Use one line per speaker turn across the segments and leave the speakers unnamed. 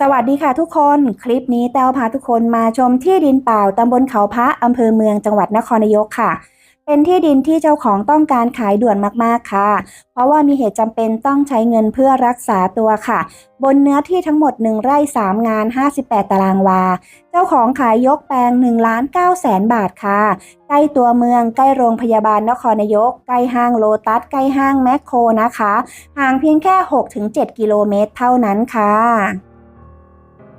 สวัสดีค่ะทุกคน คลิปนี้แต้วพาทุกคนมาชมที่ดินเปล่าตำบลเขาพระอำเภอเมืองจังหวัดนครนายกค่ะ เป็นที่ดินที่เจ้าของต้องการขายด่วนมากๆค่ะ เพราะว่ามีเหตุจำเป็นต้องใช้เงินเพื่อรักษาตัวค่ะ บนเนื้อที่ทั้งหมด 1 ไร่ 3 งาน 58 ตารางวา เจ้าของขายยกแปลง1ล้าน9แสนบาทค่ะ ใกล้ตัวเมืองใกล้โรงพยาบาลนครนายก ใกล้ห้างโลตัสใกล้ห้างแมคโครนะคะ ห่างเพียงแค่ 6-7 กิโลเมตรเท่านั้นค่ะ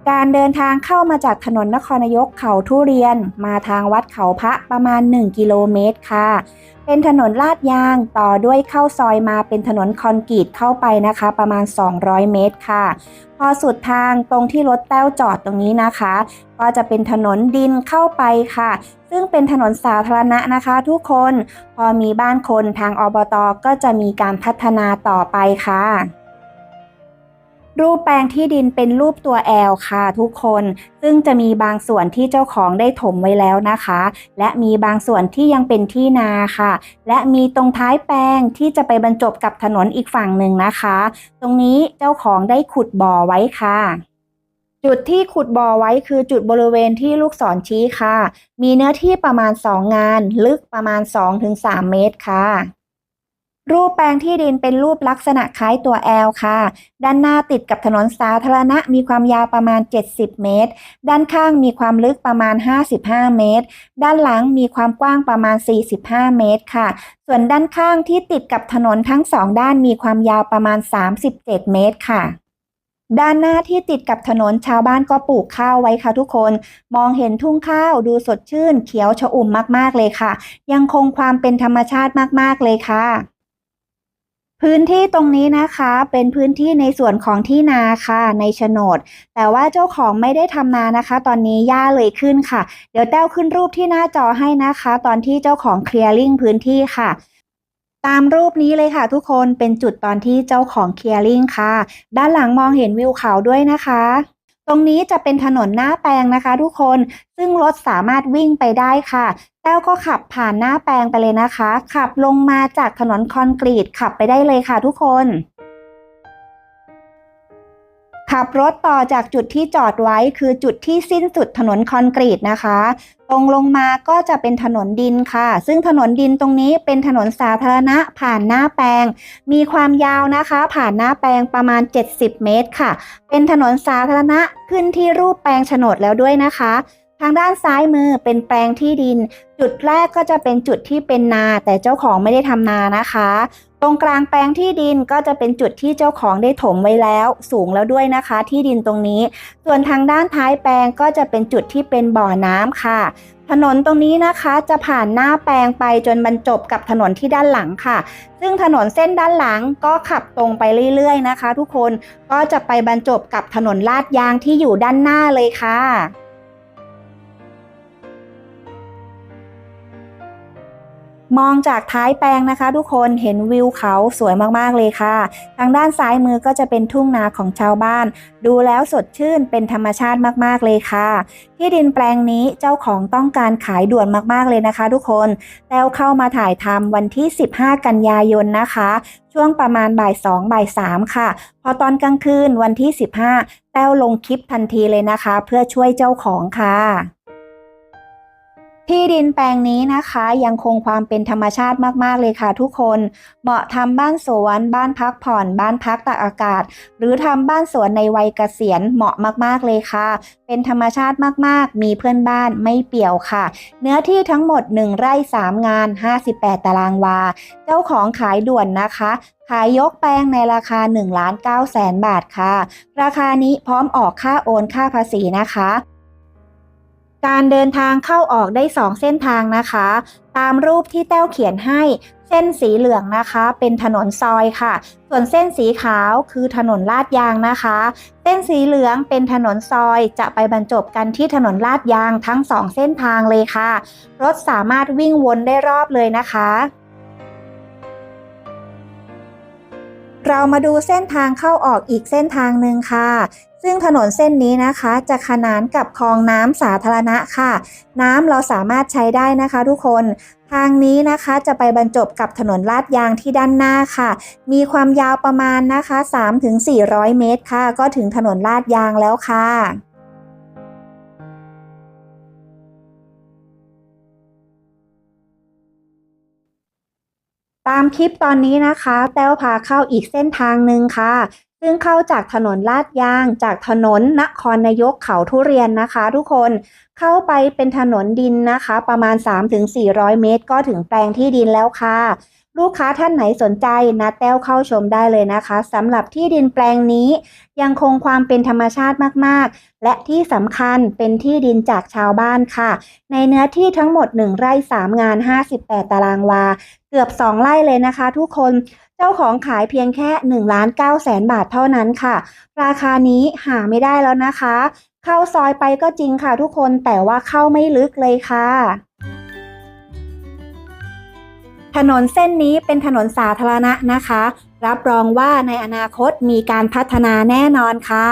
การเดินทางเข้ามาจากถนนนครนายกเขาทุเรียน มาทางวัดเขาพระประมาณ 1 กิโลเมตรค่ะ เป็นถนนลาดยางต่อด้วยเข้าซอยมาเป็นถนนคอนกรีตเข้าไปนะคะ ประมาณ 200 เมตรค่ะ พอสุดทางตรงที่รถแต้วจอดตรงนี้นะคะ ก็จะเป็นถนนดินเข้าไปค่ะ ซึ่งเป็นถนนสาธารณะนะคะทุกคน พอมีบ้านคนทางอบตก็จะมีการพัฒนาต่อไปค่ะ รูปแปลงที่ดินเป็นรูปตัวแอลค่ะทุกคน ซึ่งจะมีบางส่วนที่เจ้าของได้ถมไว้แล้วนะคะ และมีบางส่วนที่ยังเป็นที่นาค่ะ และมีตรงท้ายแปลงที่จะไปบรรจบกับถนนอีกฝั่งหนึ่งนะคะ ตรงนี้เจ้าของได้ขุดบ่อไว้ค่ะจุดที่ขุดบ่อไว้คือจุดบริเวณที่ลูกศรชี้ค่ะ มีเนื้อที่ประมาณ 2 งาน ลึกประมาณ 2-3 เมตรค่ะ รูปแปลงที่ดินเป็นรูปลักษณะคล้ายตัว L ค่ะ ด้านหน้าติดกับถนนสาธารณะมีความยาวประมาณ 70 เมตร ด้านข้างมีความลึกประมาณ 55 เมตร ด้านหลังมีความกว้างประมาณ 45 เมตรค่ะ ส่วนด้านข้างที่ติดกับถนนทั้งสองด้านมีความยาวประมาณ 37 เมตรค่ะด้านหน้าที่ติดกับถนนชาวบ้านก็ปลูกข้าวไว้ค่ะทุกคน มองเห็นทุ่งข้าวดูสดชื่น เขียวชอุ่มมากๆเลยค่ะ ยังคงความเป็นธรรมชาติมากๆเลยค่ะ พื้นที่ตรงนี้นะคะเป็นพื้นที่ในส่วนของที่นาค่ะในโฉนด แต่ว่าเจ้าของไม่ได้ทำนานะคะ ตอนนี้หญ้าเลยขึ้นค่ะ เดี๋ยวแต้วขึ้นรูปที่หน้าจอให้นะคะ ตอนที่เจ้าของเคลียร์ลิงพื้นที่ค่ะ ตามรูปนี้เลยค่ะ ทุกคนเป็นจุดตอนที่เจ้าของเคลียร์ลิงค่ะ ด้านหลังมองเห็นวิวเขาด้วยนะคะ ตรงนี้จะเป็นถนนหน้าแปลงนะคะ ทุกคน ซึ่งรถสามารถวิ่งไปได้ค่ะแต้วก็ขับผ่านหน้าแปลงไปเลยนะคะ ขับลงมาจากถนนคอนกรีตขับไปได้เลยค่ะทุกคน ขับรถต่อจากจุดที่จอดไว้คือจุดที่สิ้นสุดถนนคอนกรีตนะคะ ตรงลงมาก็จะเป็นถนนดินค่ะ ซึ่งถนนดินตรงนี้เป็นถนนสาธารณะผ่านหน้าแปลง มีความยาวนะคะ ผ่านหน้าแปลงประมาณ 70 เมตรค่ะ เป็นถนนสาธารณะขึ้นที่รูปแปลงโฉนดแล้วด้วยนะคะทางด้านซ้ายมือเป็นแปลงที่ดิน จุดแรกก็จะเป็นจุดที่เป็นนา แต่เจ้าของไม่ได้ทำนานะคะ รงกลางแปลงที่ดินก็จะเป็นจุดที่เจ้าของได้ถมไว้แล้ว สูงแล้วด้วยนะคะ ที่ดินตรงนี้ ส่วนทางด้านท้ายแปลงก็จะเป็นจุดที่เป็นบ่อน้ำค่ะ ถนนตรงนี้นะคะจะผ่านหน้าแปลงไปจนบรรจบกับถนนที่ด้านหลังค่ะ ซึ่งถนนเส้นด้านหลังก็ขับตรงไปเรื่อยๆนะคะ ทุกคนก็จะไปบรรจบกับถนนลาดยางที่อยู่ด้านหน้าเลยค่ะ มองจากท้ายแปลงนะคะ ทุกคนเห็นวิวเขาสวยมากๆเลยค่ะ ทางด้านซ้ายมือก็จะเป็นทุ่งนาของชาวบ้าน ดูแล้วสดชื่นเป็นธรรมชาติมากๆเลยค่ะ ที่ดินแปลงนี้เจ้าของต้องการขายด่วนมากๆเลยนะคะ ทุกคนแต้วเข้ามาถ่ายทำวันที่ 15 กันยายนนะคะ ช่วงประมาณบ่าย2บ่าย3ค่ะ พอตอนกลางคืนวันที่ 15 แต้วลงคลิปทันทีเลยนะคะ เพื่อช่วยเจ้าของค่ะ ที่ดินแปลงนี้นะคะยังคงความเป็นธรรมชาติมากๆเลยค่ะทุกคน เหมาะทำบ้านสวนบ้านพักผ่อนบ้านพักตากอากาศ หรือทำบ้านสวนในวัยเกษียณเหมาะมากๆเลยค่ะ เป็นธรรมชาติมากๆ มีเพื่อนบ้านไม่เปี่ยวค่ะ เนื้อที่ทั้งหมด 1 ไร่ 3 งาน 58 ตารางวา เจ้าของขายด่วนนะคะขายยกแปลงในราคา1ล้าน9แสนบาทค่ะ ราคานี้พร้อมออกค่าโอนค่าภาษีนะคะ การเดินทางเข้าออกได้ 2 เส้นทางนะคะ ตามรูปที่แต้วเขียนให้เส้นสีเหลืองนะคะ เป็นถนนซอยค่ะ ส่วนเส้นสีขาวคือถนนลาดยางนะคะ เส้นสีเหลืองเป็นถนนซอยจะไปบรรจบกันที่ถนนลาดยางทั้ง 2 เส้นทางเลยค่ะ รถสามารถวิ่งวนได้รอบเลยนะคะ เรามาดูเส้นทางเข้าออกอีกเส้นทางหนึ่งค่ะ ซึ่งถนนเส้นนี้นะคะจะขนานกับคลองน้ำสาธารณะค่ะ น้ำเราสามารถใช้ได้นะคะทุกคน ทางนี้นะคะจะไปบรรจบกับถนนลาดยางที่ด้านหน้าค่ะ มีความยาวประมาณนะคะ 3-400 เมตรค่ะ ก็ถึงถนนลาดยางแล้วค่ะ ตามคลิปตอนนี้นะคะ แต้วพาเข้าอีกเส้นทางหนึ่งค่ะ ซึ่งเข้าจากถนนลาดยาง จากถนนนครนายกเขาทุเรียนนะคะ ทุกคนเข้าไปเป็นถนนดินนะคะ ประมาณ 3-400 เมตร ก็ถึงแปลงที่ดินแล้วค่ะ ลูกค้าท่านไหนสนใจนะแต้วเข้าชมได้เลยนะคะสำหรับที่ดินแปลงนี้ยังคงความเป็นธรรมชาติมากๆ และที่สำคัญเป็นที่ดินจากชาวบ้านค่ะ ในเนื้อที่ทั้งหมด 1 ไร่ 3 งาน 58 ตารางวา เกือบ 2 ไร่เลยนะคะทุกคนเจ้าของขายเพียงแค่1ล้าน9แสนบาทเท่านั้นค่ะ ราคานี้หาไม่ได้แล้วนะคะ เข้าซอยไปก็จริงค่ะทุกคนแต่ว่าเข้าไม่ลึกเลยค่ะ ถนนเส้นนี้เป็นถนนสาธารณะนะคะ รับรองว่าในอนาคตมีการพัฒนาแน่นอนค่ะ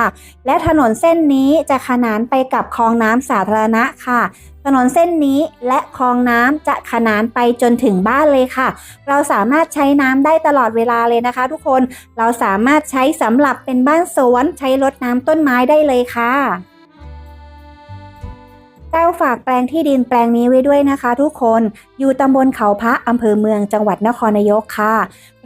และถนนเส้นนี้จะขนานไปกับคลองน้ำสาธารณะค่ะ ถนนเส้นนี้และคลองน้ำจะขนานไปจนถึงบ้านเลยค่ะ เราสามารถใช้น้ำได้ตลอดเวลาเลยนะคะ ทุกคน เราสามารถใช้สำหรับเป็นบ้านสวนใช้รดน้ำต้นไม้ได้เลยค่ะ แต้วฝากแปลงที่ดินแปลงนี้ไว้ด้วยนะคะ ทุกคนอยู่ตำบลเขาพระอำเภอเมืองจังหวัดนครนายกค่ะ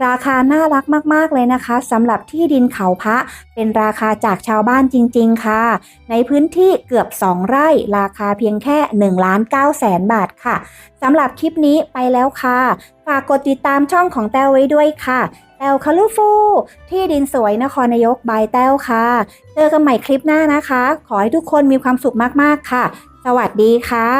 ราคาน่ารักมากๆเลยนะคะสำหรับที่ดินเขาพระเป็นราคาจากชาวบ้านจริง ๆ ค่ะ ในพื้นที่เกือบ 2 ไร่ราคาเพียงแค่1ล้าน9แสนบาทค่ะสำหรับคลิปนี้ไปแล้วค่ะ ฝากกดติดตามช่องของแต้วไว้ด้วยค่ะแต้วคาลูฟูที่ดินสวยนครนายกบายแต้วค่ะ เจอกันใหม่คลิปหน้านะคะ ขอให้ทุกคนมีความสุขมากๆค่ะ สวัสดีค่ะ